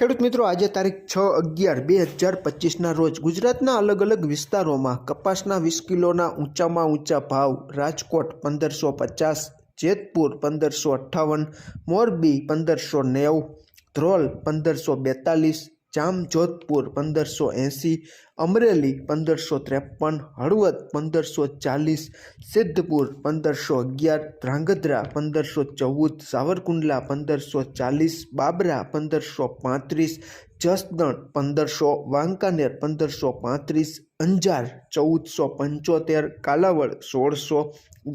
ખેડૂત મિત્રો, આજે તારીખ છ અગિયાર બે હજાર પચીસના રોજ ગુજરાતના અલગ અલગ વિસ્તારોમાં કપાસના વીસ કિલોના ઊંચામાં ઊંચા ભાવ, રાજકોટ પંદરસો પચાસ, જેતપુર પંદરસો અઠ્ઠાવન, મોરબી પંદરસો નેવું, ધ્રોલ પંદરસો બેતાલીસ, જામજોધપુર પંદરસો એંસી અમરેલી પંદરસો ત્રેપન, હળવદ પંદરસો ચાલીસ, સિદ્ધપુર પંદરસો અગિયાર, ધ્રાંગધ્રા પંદરસો ચૌદ, સાવરકુંડલા પંદરસો ચાલીસ, બાબરા પંદરસો પાંત્રીસ, જસદણ પંદરસો, વાંકાનેર પંદરસો પાંત્રીસ, અંજાર ચૌદસો પંચોતેર, કાલાવડ સોળસો,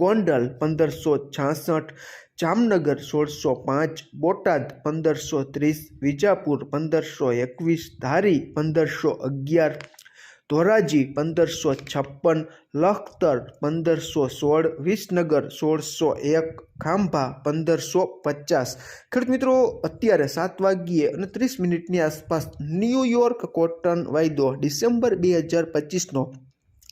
ગોંડલ પંદરસો છાસઠ, જામનગર સોળસો પાંચ, બોટાદ પંદરસો ત્રીસ, વિજાપુર પંદરસો એકવીસ, ધારી પંદરસો અગિયાર ધોરાજી પંદરસો છપ્પન, લખતર પંદરસો સોળ, વિસનગર સોળસો એક, ખાંભા પંદરસો પચાસ. ખેડૂત મિત્રો, અત્યારે સાત વાગ્યે અને ત્રીસ મિનિટની આસપાસ ન્યૂયોર્ક કોટન વાયદો ડિસેમ્બર બે હજાર પચીસનો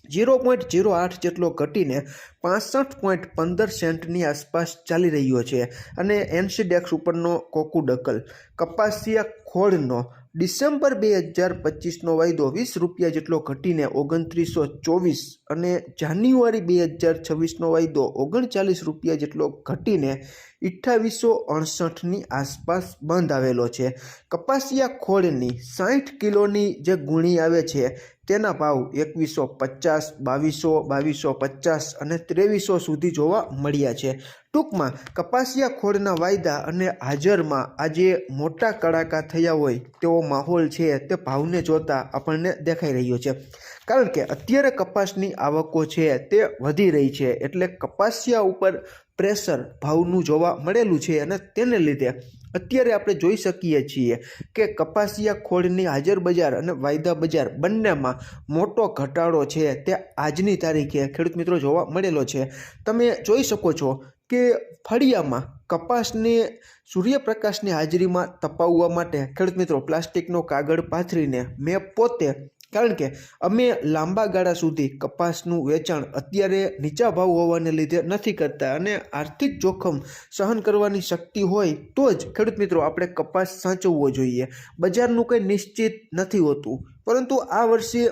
ઝીરો પોઈન્ટ ઝીરો આઠ જેટલો ઘટીને પાસઠ પોઈન્ટ પંદર સેન્ટની આસપાસ ચાલી રહ્યો છે અને એનસીડેક્સ ઉપરનો કોકુડકલ. કપાસિયા ખોળનો ડિસેમ્બર બે હજાર પચીસનો વાયદો વીસ રૂપિયા જેટલો ઘટીને ઓગણત્રીસો ચોવીસ અને જાન્યુઆરી બે હજાર છવ્વીસનો વાયદો ઓગણચાલીસ રૂપિયા જેટલો ઘટીને અઠ્ઠાવીસો અડસઠની આસપાસ બંધ આવેલો છે. કપાસિયા ખોળની સાઠ કિલોની જે ગુણી આવે છે તેના ભાવ એકવીસો પચાસ, બાવીસો બાવીસો પચાસ અને ત્રેવીસો સુધી જોવા મળ્યા છે. ટૂંકમાં કપાસિયા ખોળના વાયદા અને હાજરમાં આજે મોટા કડાકા થયા હોય તેવો માહોલ છે તે ભાવને જોતા આપણને દેખાઈ રહ્યો છે. કારણ કે અત્યારે કપાસની આવકો છે તે વધી રહી છે એટલે કપાસિયા ઉપર પ્રેશર ભાવનું જોવા મળેલું છે અને તેને લીધે અત્યારે આપણે જોઈ શકીએ છીએ કે કપાસિયા ખોળની હાજર બજાર અને વાયદા બજાર બંનેમાં મોટો ઘટાડો છે તે આજની તારીખે ખેડૂત મિત્રો જોવા મળેલો છે. તમે જોઈ શકો છો કે ફળિયામાં કપાસને સૂર્યપ્રકાશની હાજરીમાં તપાવવા માટે ખેડૂત મિત્રો પ્લાસ્ટિકનો કાગળ પાથરીને મેં પોતે કારણ કે અમે લાંબા ગાળા સુધી કપાસનું વેચાણ અત્યારે નીચા ભાવ હોવાને લીધે નથી કરતા અને આર્થિક જોખમ સહન કરવાની શક્તિ હોય તો જ, ખેડૂત મિત્રો, આપણે કપાસ સાચવવો જોઈએ. બજારનું કંઈ નિશ્ચિત નથી હોતું. પરંતુ આ વર્ષે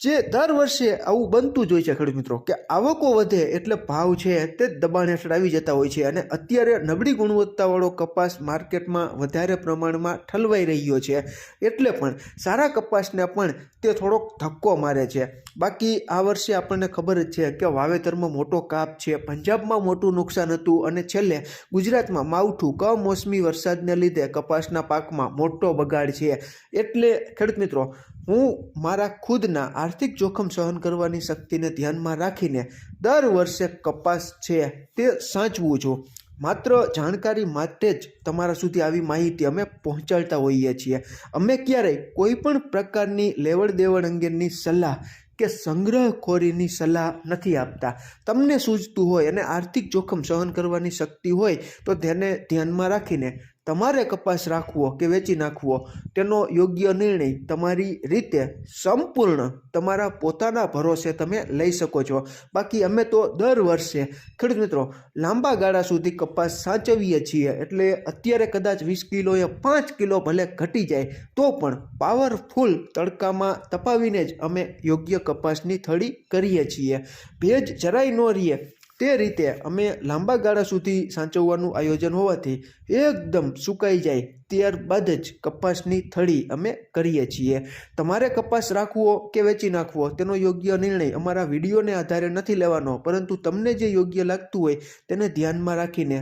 જે દર વર્ષે આવું બનતું જ હોય છે ખેડૂત મિત્રો, કે આવકો વધે એટલે ભાવ છે તે દબાણ હેઠળ આવી જતા હોય છે અને અત્યારે નબળી ગુણવત્તાવાળો કપાસ માર્કેટમાં વધારે પ્રમાણમાં ઠલવાઈ રહ્યો છે. એટલે પણ સારા કપાસને પણ તે થોડોક ધક્કો મારે છે. બાકી આ વર્ષે આપણને ખબર જ છે કે વાવેતરમાં મોટો કાપ છે. પંજાબમાં મોટું નુકસાન હતું અને છેલ્લે ગુજરાતમાં માવઠું, કમોસમી વરસાદને લીધે કપાસના પાકમાં મોટો બગાડ છે. એટલે ખેડૂત મિત્રો હું મારા ખુદના આર્થિક જોખમ સહન કરવાની શક્તિને ધ્યાનમાં રાખીને દર વર્ષે કપાસ છે તે સાચવું છું. માત્ર જાણકારી માટે જ તમારા સુધી આવી માહિતી અમે પહોંચાડતા હોઈએ છીએ. અમે ક્યારેય કોઈ પણ પ્રકારની લેવડ દેવડ અંગેની સલાહ કે સંગ્રહખોરીની સલાહ નથી આપતા. તમને સૂઝતું હોય અને આર્થિક જોખમ સહન કરવાની શક્તિ હોય તો તેને ધ્યાનમાં રાખીને તમારે કપાસ રાખવો કે વેચી નાખવો, તેનો યોગ્ય નિર્ણય તમારી રીતે સંપૂર્ણ તમારા પોતાના ભરોસે તમે લઈ શકો છો. બાકી અમે તો દર વર્ષે, ખેડૂત મિત્રો, લાંબા ગાળા સુધી કપાસ સાચવીએ છીએ, એટલે અત્યારે કદાચ વીસ કિલોએ પાંચ કિલો ભલે ઘટી જાય, તો પણ પાવરફુલ તડકામાં તપાવીને જ અમે યોગ્ય કપાસની થળી કરીએ છીએ. ભેજ જરાય ન રહીએ તે રીતે અમે લાંબા ગાળા સુધી સાચવવાનું આયોજન હોવાથી એકદમ સુકાઈ જાય ત્યારબાદ જ કપાસની થળી અમે કરીએ છીએ. તમારે કપાસ રાખવો કે વેચી નાખવો તેનો યોગ્ય નિર્ણય અમારા વિડીયોને આધારે નથી લેવાનો, પરંતુ તમને જે યોગ્ય લાગતું હોય તેને ધ્યાનમાં રાખીને